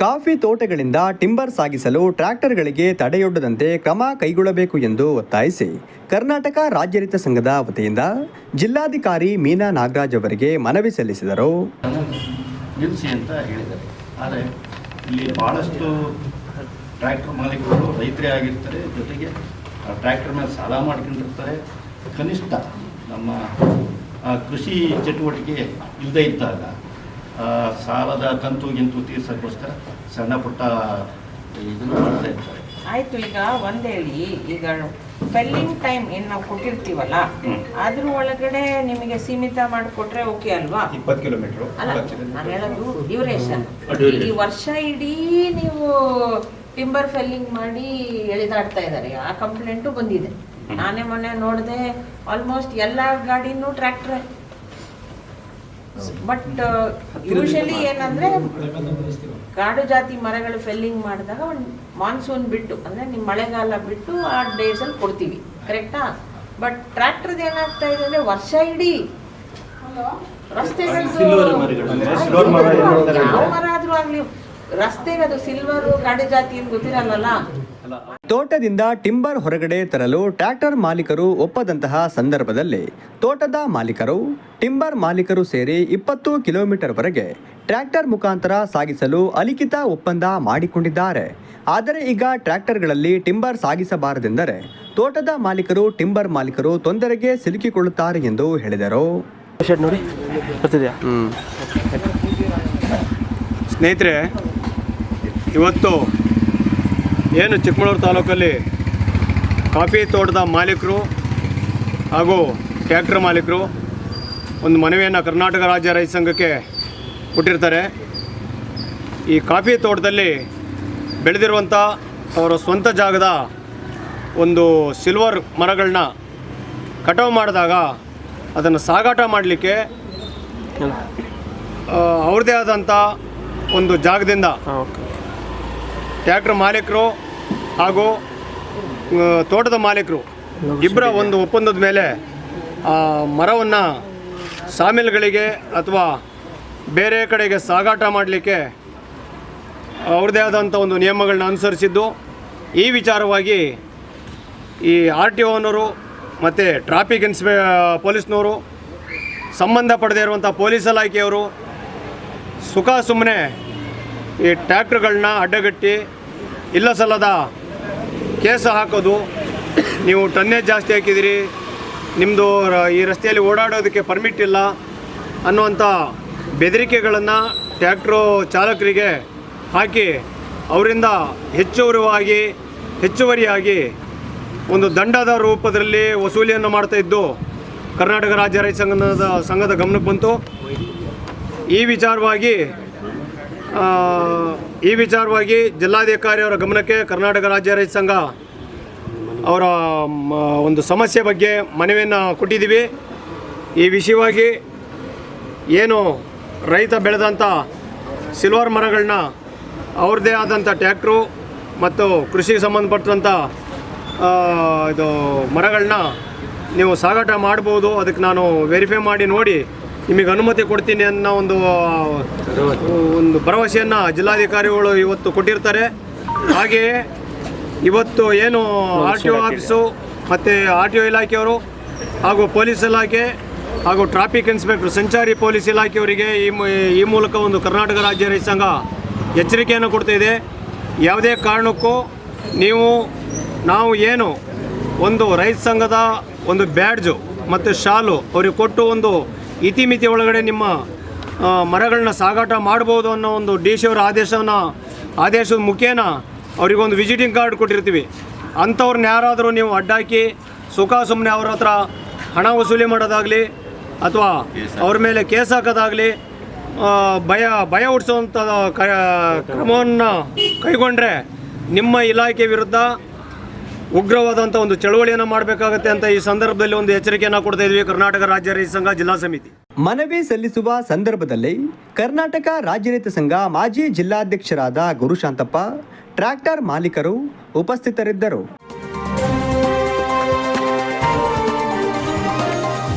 Coffee ತೋಟಗಳಿಂದ timber ಸಾಗಿಸಲು ಟ್ರ್ಯಾಕ್ಟರ್ಗಳಿಗೆ ತಡೆಯೊಡ್ಡದಂತೆ ಕ್ರಮ ಕೈಗೊಳ್ಳಬೇಕು ಎಂದು ಒತ್ತಾಯಿಸಿ ಕರ್ನಾಟಕ ರಾಜ್ಯ ರೈತ ಸಂಘದ ವತಿಯಿಂದ ಜಿಲ್ಲಾಧಿಕಾರಿ ಮೀನಾ ನಾಗರಾಜ್ ಅವರಿಗೆ ಮನವಿ ಸಲ್ಲಿಸಿದರು. ನಿಲ್ಲಿಸಿ ಅಂತ ಹೇಳಿದ್ದಾರೆ. ಆದರೆ ಇಲ್ಲಿ ಭಾಳಷ್ಟು ಟ್ರ್ಯಾಕ್ಟರ್ ಮಾಲೀಕರು ರೈತರೇ ಆಗಿರ್ತಾರೆ, ಜೊತೆಗೆ ಟ್ರ್ಯಾಕ್ಟರ್ ಮೇಲೆ ಸಾಲ ಮಾಡ್ಕೊಂಡಿರ್ತಾರೆ. ಕನಿಷ್ಠ ನಮ್ಮ ಕೃಷಿ ಚಟುವಟಿಕೆ ಇಲ್ಲದೇ ಇದ್ದಾಗ ಸಾಲದ ಕಂತು ಗಿಂತು ತೀರ್ಸೋಕ್ಕೋಸ್ಕರ ಸಣ್ಣ ಪುಟ್ಟ ಇದನ್ನು ಮಾಡ್ತಾ ಇರ್ತಾರೆ. ಆಯ್ತು ಈಗ ಒಂದೇಳಿ ಈಗ ಫೆಲ್ಲಿಂಗ್ ಟೈಮ್ ಏನ್ ನಾವು ಕೊಟ್ಟಿರ್ತೀವಲ್ಲ ಅದ್ರ ಒಳಗಡೆ ನಿಮಗೆ ಸೀಮಿತ ಮಾಡಿಕೊಟ್ರೆ ಓಕೆ ಅಲ್ವಾ? ಇಪ್ಪತ್ತು ಕಿಲೋಮೀಟರ್ ಅಲ್ಲ ನಾನು ಹೇಳೋದು ಡ್ಯೂರೇಷನ್ ಈ ವರ್ಷ ಇಡೀ ನೀವು ಟಿಂಬರ್ ಫೆಲ್ಲಿಂಗ್ ಮಾಡಿ ಎಳೆದಾಡ್ತಾ ಇದ್ದಾರೆ. ಆ ಕಂಪ್ಲೇಂಟು ಬಂದಿದೆ. ನಾನೇ ಮೊನ್ನೆ ನೋಡಿದೆ ಆಲ್ಮೋಸ್ಟ್ ಎಲ್ಲ ಗಾಡಿನೂ ಟ್ರ್ಯಾಕ್ಟ್ರೆ ಬಟ್ ಯೂಶಲಿ ಏನಂದ್ರೆ ಕಾಡು ಜಾತಿ ಮರಗಳು ಫೆಲ್ಲಿಂಗ್ ಮಾಡಿದಾಗ ಒಂದು ಮಾನ್ಸೂನ್ ಬಿಟ್ಟು ಅಂದ್ರೆ ನಿಮ್ಮ ಮಳೆಗಾಲ ಬಿಟ್ಟು ಆ ಡೇಸ್ ಅಲ್ಲಿ ಕೊಡ್ತೀವಿ. ಕರೆಕ್ಟಾ ಬಟ್ ಟ್ರ್ಯಾಕ್ಟರ್ದು ಏನಾಗ್ತಾ ಇದೆ ಅಂದ್ರೆ ವರ್ಷ ಇಡೀ ರಸ್ತೆಗಳು ಯಾವ ಮರ ಆದ್ರೂ ಆಗ್ಲಿ ರಸ್ತೆಗೆ ಅದು ಸಿಲ್ವರ್ ಕಾಡು ಜಾತಿ ಅಂತ ಗೊತ್ತಿರಲ್ಲ ತೋಟದಿಂದ ಟಿಂಬರ್ ಹೊರಗಡೆ ತರಲು ಟ್ರ್ಯಾಕ್ಟರ್ ಮಾಲೀಕರು ಒಪ್ಪದಂತಹ ಸಂದರ್ಭದಲ್ಲಿ ತೋಟದ ಮಾಲೀಕರು ಟಿಂಬರ್ ಮಾಲೀಕರು ಸೇರಿ ಇಪ್ಪತ್ತು ಕಿಲೋಮೀಟರ್ವರೆಗೆ ಟ್ರ್ಯಾಕ್ಟರ್ ಮುಖಾಂತರ ಸಾಗಿಸಲು ಅಲಿಖಿತ ಒಪ್ಪಂದ ಮಾಡಿಕೊಂಡಿದ್ದಾರೆ. ಆದರೆ ಈಗ ಟ್ರ್ಯಾಕ್ಟರ್ಗಳಲ್ಲಿ ಟಿಂಬರ್ ಸಾಗಿಸಬಾರದೆಂದರೆ ತೋಟದ ಮಾಲೀಕರು ಟಿಂಬರ್ ಮಾಲೀಕರು ತೊಂದರೆಗೆ ಸಿಲುಕಿಕೊಳ್ಳುತ್ತಾರೆ ಎಂದು ಹೇಳಿದರು. ನೋಡಿ. ಸ್ನೇಹಿತರೆ ಇವತ್ತು ಏನು ಚಿಕ್ಕಮಗಳೂರು ತಾಲೂಕಲ್ಲಿ ಕಾಫಿ ತೋಟದ ಮಾಲೀಕರು ಹಾಗೂ ಟ್ಯಾಕ್ಟ್ರ್ ಮಾಲೀಕರು ಒಂದು ಮನವಿಯನ್ನು ಕರ್ನಾಟಕ ರಾಜ್ಯ ರೈತ ಸಂಘಕ್ಕೆ ಕೊಟ್ಟಿರ್ತಾರೆ. ಈ ಕಾಫಿ ತೋಟದಲ್ಲಿ ಬೆಳೆದಿರುವಂಥ ಅವರ ಸ್ವಂತ ಜಾಗದ ಒಂದು ಸಿಲ್ವರ್ ಮರಗಳನ್ನ ಕಟಾವು ಮಾಡಿದಾಗ ಅದನ್ನು ಸಾಗಾಟ ಮಾಡಲಿಕ್ಕೆ ಅವ್ರದ್ದೇ ಆದಂಥ ಒಂದು ಜಾಗದಿಂದ ಟ್ಯಾಕ್ಟ್ರ್ ಮಾಲೀಕರು ಹಾಗೂ ತೋಟದ ಮಾಲೀಕರು ಇಬ್ಬರ ಒಂದು ಒಪ್ಪಂದದ ಮೇಲೆ ಮರವನ್ನು ಸಾಮಿಲ್ಗಳಿಗೆ ಅಥವಾ ಬೇರೆ ಕಡೆಗೆ ಸಾಗಾಟ ಮಾಡಲಿಕ್ಕೆ ಅವ್ರದ್ದೇ ಆದಂಥ ಒಂದು ನಿಯಮಗಳನ್ನ ಅನುಸರಿಸಿದ್ದು. ಈ ವಿಚಾರವಾಗಿ ಈ ಆರ್ ಟಿ ಓನವರು ಮತ್ತು ಟ್ರಾಫಿಕ್ ಇನ್ಸ್ಪೆ ಪೊಲೀಸ್ನವರು ಸಂಬಂಧಪಡದೇ ಇರುವಂಥ ಪೊಲೀಸ್ ಇಲಾಖೆಯವರು ಸುಖ ಸುಮ್ಮನೆ ಈ ಟ್ಯಾಕ್ಟ್ರ್ಗಳನ್ನ ಅಡ್ಡಗಟ್ಟಿ ಇಲ್ಲ ಸಲ್ಲದ ಕೇಸ ಹಾಕೋದು, ನೀವು ಟನ್ನೇಜ್ ಜಾಸ್ತಿ ಹಾಕಿದಿರಿ ನಿಮ್ಮದು ಈ ರಸ್ತೆಯಲ್ಲಿ ಓಡಾಡೋದಕ್ಕೆ ಪರ್ಮಿಟ್ ಇಲ್ಲ ಅನ್ನುವಂಥ ಬೆದರಿಕೆಗಳನ್ನು ಟ್ಯಾಕ್ಟ್ರು ಚಾಲಕರಿಗೆ ಹಾಕಿ ಅವರಿಂದ ಹೆಚ್ಚುವರಿವಾಗಿ, ಹೆಚ್ಚುವರಿಯಾಗಿ ಒಂದು ದಂಡದ ರೂಪದಲ್ಲಿ ವಸೂಲಿಯನ್ನು ಮಾಡ್ತಾ ಇದ್ದು ಕರ್ನಾಟಕ ರಾಜ್ಯ ರೈತ ಸಂಘದ ಸಂಘದ ಗಮನಕ್ಕೆ ಬಂತು. ಈ ವಿಚಾರವಾಗಿ ಈ ವಿಚಾರವಾಗಿ ಜಿಲ್ಲಾಧಿಕಾರಿ ಅವರ ಗಮನಕ್ಕೆ ಕರ್ನಾಟಕ ರಾಜ್ಯ ರೈತ ಸಂಘ ಅವರ ಒಂದು ಸಮಸ್ಯೆ ಬಗ್ಗೆ ಮನವಿಯನ್ನು ಕೊಟ್ಟಿದ್ದೀವಿ. ಈ ವಿಷಯವಾಗಿ ಏನು ರೈತ ಬೆಳೆದಂಥ ಸಿಲ್ವರ್ ಮರಗಳನ್ನ ಅವ್ರದ್ದೇ ಆದಂಥ ಟ್ಯಾಕ್ಟ್ರು ಮತ್ತು ಕೃಷಿಗೆ ಸಂಬಂಧಪಟ್ಟಂಥ ಇದು ಮರಗಳನ್ನ ನೀವು ಸಾಗಾಟ ಮಾಡ್ಬೋದು. ಅದಕ್ಕೆ ನಾನು ವೆರಿಫೈ ಮಾಡಿ ನೋಡಿ ನಿಮಗೆ ಅನುಮತಿ ಕೊಡ್ತೀನಿ ಅನ್ನೋ ಒಂದು ಒಂದು ಭರವಸೆಯನ್ನು ಜಿಲ್ಲಾಧಿಕಾರಿಗಳು ಇವತ್ತು ಕೊಟ್ಟಿರ್ತಾರೆ. ಹಾಗೆಯೇ ಇವತ್ತು ಏನು ಆರ್ ಟಿ ಒ ಆಫೀಸು ಮತ್ತು ಆರ್ ಟಿ ಒ ಇಲಾಖೆಯವರು ಹಾಗೂ ಪೊಲೀಸ್ ಇಲಾಖೆ ಹಾಗೂ ಟ್ರಾಫಿಕ್ ಇನ್ಸ್ಪೆಕ್ಟರ್, ಸಂಚಾರಿ ಪೊಲೀಸ್ ಇಲಾಖೆಯವರಿಗೆ ಈ ಈ ಮೂಲಕ ಒಂದು ಕರ್ನಾಟಕ ರಾಜ್ಯ ರೈತ ಸಂಘ ಎಚ್ಚರಿಕೆಯನ್ನು ಕೊಡ್ತಾ ಇದೆ. ಯಾವುದೇ ಕಾರಣಕ್ಕೂ ನೀವು, ನಾವು ಏನು ಒಂದು ರೈತ ಸಂಘದ ಒಂದು ಬ್ಯಾಡ್ಜು ಮತ್ತು ಶಾಲು ಅವ್ರಿಗೆ ಕೊಟ್ಟು ಒಂದು ಇತಿಮಿತಿ ಒಳಗಡೆ ನಿಮ್ಮ ಮರಗಳನ್ನ ಸಾಗಾಟ ಮಾಡ್ಬೋದು ಅನ್ನೋ ಒಂದು ಡಿ ಸಿ ಅವರ ಆದೇಶವನ್ನು ಆದೇಶದ ಮುಖೇನ ಅವರಿಗೊಂದು ವಿಸಿಟಿಂಗ್ ಕಾರ್ಡ್ ಕೊಟ್ಟಿರ್ತೀವಿ. ಅಂಥವ್ರನ್ನ ಯಾರಾದರೂ ನೀವು ಅಡ್ಡಾಕಿ ಸುಖ ಸುಮ್ಮನೆ ಅವ್ರ ಹತ್ರ ಹಣ ವಸೂಲಿ ಮಾಡೋದಾಗಲಿ ಅಥವಾ ಅವ್ರ ಮೇಲೆ ಕೇಸ್ ಹಾಕೋದಾಗಲಿ ಭಯ ಭಯ ಹುಟ್ಟಿಸುವಂಥ ಕ ಕ್ರಮವನ್ನು ಕೈಗೊಂಡ್ರೆ ನಿಮ್ಮ ಇಲಾಖೆ ವಿರುದ್ಧ ಉಗ್ರವಾದಂಥ ಒಂದು ಚಳವಳಿಯನ್ನು ಮಾಡಬೇಕಾಗತ್ತೆ ಅಂತ ಈ ಸಂದರ್ಭದಲ್ಲಿ ಒಂದು ಎಚ್ಚರಿಕೆಯನ್ನು ಕೊಡ್ತಾ ಇದ್ವಿ ಕರ್ನಾಟಕ ರಾಜ್ಯ ರೈತ ಸಂಘ ಜಿಲ್ಲಾ ಸಮಿತಿ. ಮನವಿ ಸಲ್ಲಿಸುವ ಸಂದರ್ಭದಲ್ಲಿ ಕರ್ನಾಟಕ ರಾಜ್ಯ ರೈತ ಸಂಘ ಮಾಜಿ ಜಿಲ್ಲಾಧ್ಯಕ್ಷರಾದ ಗುರುಶಾಂತಪ್ಪ, ಟ್ರ್ಯಾಕ್ಟರ್ ಮಾಲೀಕರು ಉಪಸ್ಥಿತರಿದ್ದರು.